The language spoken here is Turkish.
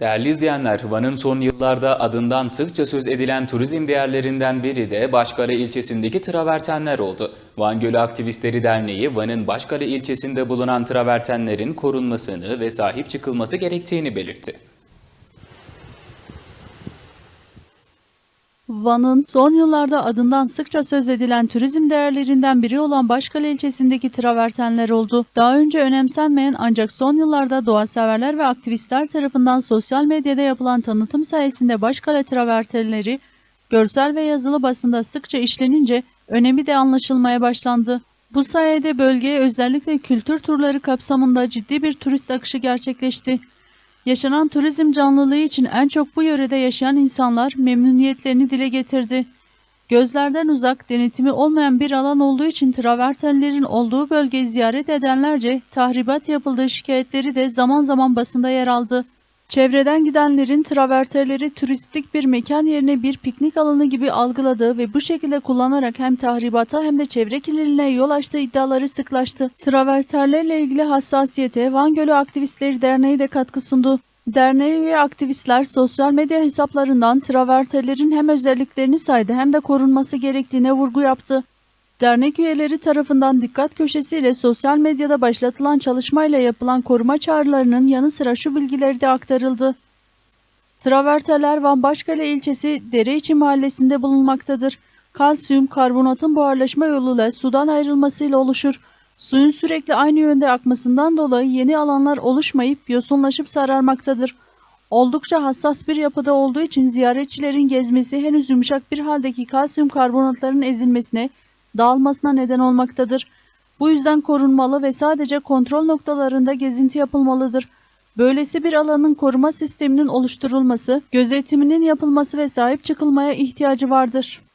Değerli izleyenler, Van'ın son yıllarda adından sıkça söz edilen turizm değerlerinden biri de Başkale ilçesindeki travertenler oldu. Van Gölü Aktivistleri Derneği, Van'ın Başkale ilçesinde bulunan travertenlerin korunmasını ve sahip çıkılması gerektiğini belirtti. Van'ın son yıllarda adından sıkça söz edilen turizm değerlerinden biri olan Başkale ilçesindeki travertenler oldu. Daha önce önemsenmeyen ancak son yıllarda doğaseverler ve aktivistler tarafından sosyal medyada yapılan tanıtım sayesinde Başkale travertenleri görsel ve yazılı basında sıkça işlenince önemi de anlaşılmaya başlandı. Bu sayede bölgeye özellikle kültür turları kapsamında ciddi bir turist akışı gerçekleşti. Yaşanan turizm canlılığı için en çok bu yörede yaşayan insanlar memnuniyetlerini dile getirdi. Gözlerden uzak, denetimi olmayan bir alan olduğu için travertenlerin olduğu bölgeyi ziyaret edenlerce tahribat yapıldığı şikayetleri de zaman zaman basında yer aldı. Çevreden gidenlerin travertenleri turistik bir mekan yerine bir piknik alanı gibi algıladığı ve bu şekilde kullanarak hem tahribata hem de çevre kirliliğine yol açtığı iddiaları sıklaştı. Travertenlerle ilgili hassasiyete Van Gölü Aktivistleri Derneği de katkı sundu. Derneğe üye aktivistler sosyal medya hesaplarından travertenlerin hem özelliklerini saydı hem de korunması gerektiğine vurgu yaptı. Dernek üyeleri tarafından dikkat köşesiyle sosyal medyada başlatılan çalışmayla yapılan koruma çağrılarının yanı sıra şu bilgileri de aktarıldı. Traverteler Van Başkale ilçesi Dereiçi mahallesinde bulunmaktadır. Kalsiyum karbonatın buharlaşma yoluyla sudan ayrılmasıyla oluşur. Suyun sürekli aynı yönde akmasından dolayı yeni alanlar oluşmayıp yosunlaşıp sararmaktadır. Oldukça hassas bir yapıda olduğu için ziyaretçilerin gezmesi henüz yumuşak bir haldeki kalsiyum karbonatların ezilmesine, dağılmasına neden olmaktadır. Bu yüzden korunmalı ve sadece kontrol noktalarında gezinti yapılmalıdır. Böylesi bir alanın koruma sisteminin oluşturulması, gözetiminin yapılması ve sahip çıkılmaya ihtiyacı vardır.